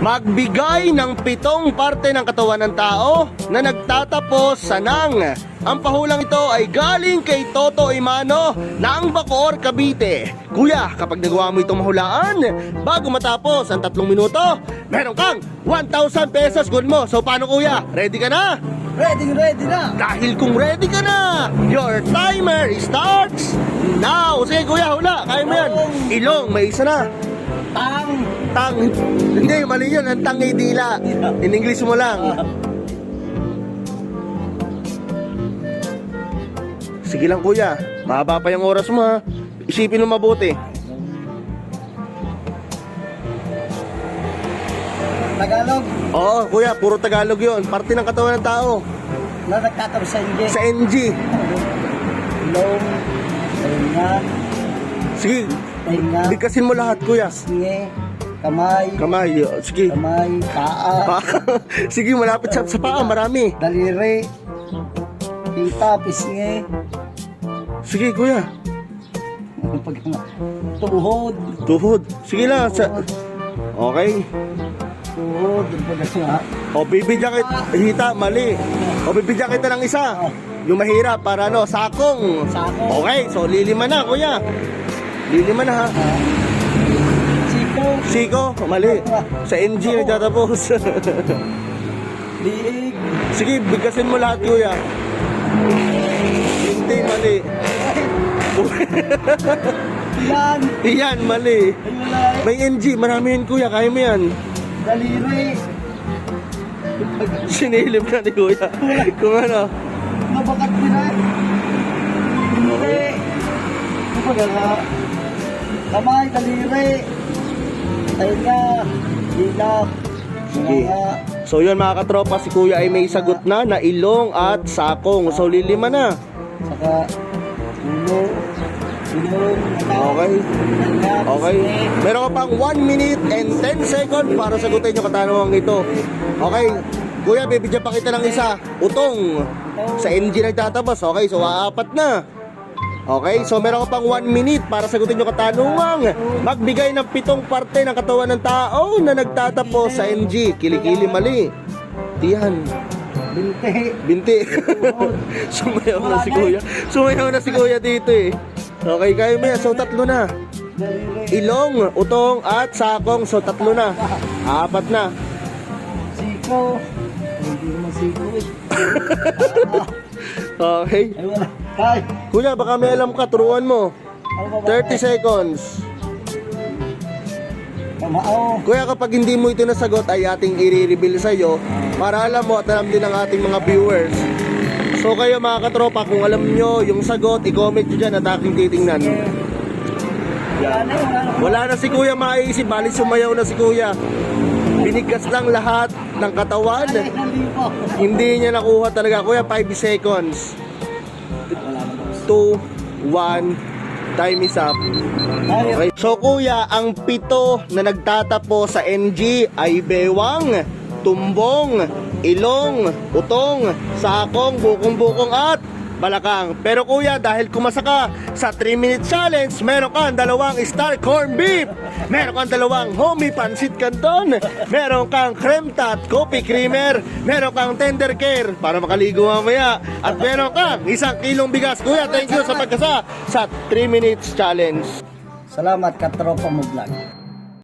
Magbigay ng pitong parte ng katawan ng tao na nagtatapos sa nang. Ang pahulang ito ay galing kay Toto Imano ng Bacoor, Cavite. Kuya, kapag nagawa mo itong mahulaan, bago matapos ang tatlong minuto, meron kang 1,000 pesos good mo. So paano kuya? Ready ka na? Ready, ready na. Dahil kung ready ka na, your timer starts now. Sige kuya, hula. Kaya mo yan. Ilong, may isa na. Tang. Tang. Hindi, mali yun. Ang tangi dila. In English mo lang. Sige lang kuya. Mahaba pa yung oras mo ha. Isipin mo mabuti. Tagalog. Oo, kuya, puro Tagalog yun. Parte ng katawan ng tao. Na nagtatapos sa hindi. Sa NG. Long. Sige, Tainga. bigkasin mo lahat, kuya. Nge. Kamay. Kamay, sige. Kamay. Paa. Pa- sige, malapit sa, sa paa, marami. Daliri. Kita. Pisnge. Sige, kuya. Tuhod. Tuhod. Sige lang. Sa... Okay. Tuhod. O, bibigyan kita. Hita, mali. O, bibigyan kita ng isa. Yung mahirap para ano, sakong. Sako. Okay, so lilima na, kuya. Lilima na ha. Siko. Siko, mali. Sa NG nagtatapos. Liig. Sige, bigkasin mo lahat, kuya. Hindi, mali. Yan. Iyan, mali. Ay, May NG, marami yan, kuya. Kaya mo yan. Daliri. Sinilip na ni kuya. Kung ano. Nabakat nila. Hindi. Kapag nga. Kamay, daliri. Tainga. Ilak. Sige. So yun mga katropa, si kuya ay may sagot na na ilong at sakong. So lilima na. Saka. Ulo. Okay. Okay. Meron ka pang 1 minute and 10 second para sagutin yung katanungan ito. Okay. Kuya, bibigyan pa kita ng isa. Utong. Sa NG nagtatapos. Okay, so apat na. Okay, so meron ka pang 1 minute para sagutin yung katanungan. Magbigay ng pitong parte ng katawan ng tao na nagtatapos sa NG. Kilikili mali. Tiyan. Binti. Binti. Sumayaw na si kuya. Sumayaw na si kuya dito eh. Okay, kaya mo yan. So, tatlo na. Ilong, utong, at sakong. So, tatlo na. Apat na. Siko. Hindi naman siko eh. Okay. Kay. Kuya, baka may alam ka. Turuan mo. Ano ba ba? 30 seconds. Kamao. Kuya, kapag hindi mo ito nasagot, ay ating i-reveal sa'yo para alam mo at alam din ng ating mga viewers. So kayo mga katropa, kung alam nyo yung sagot, i-comment nyo dyan at aking titingnan. Wala na. Si kuya maiisip, bali sumayaw na si kuya. Binigkas lang lahat ng katawan. Hindi niya nakuha talaga. Kuya, 5 seconds. Wala na. 2, 1, time is up. Ay, Okay. So kuya, ang pito na nagtatapo sa NG ay bewang, tumbong, ilong, utong, sakong, bukong-bukong at balakang. Pero kuya, dahil kumasa ka sa 3 minute challenge, meron kang dalawang star corn beef, meron kang dalawang homie pansit canton, meron kang creme tat, coffee creamer, meron kang tender care para makaligo mamaya, at meron kang isang kilong bigas. Kuya, thank you sa pagkasa sa 3 minutes challenge. Salamat katropa mo vlog.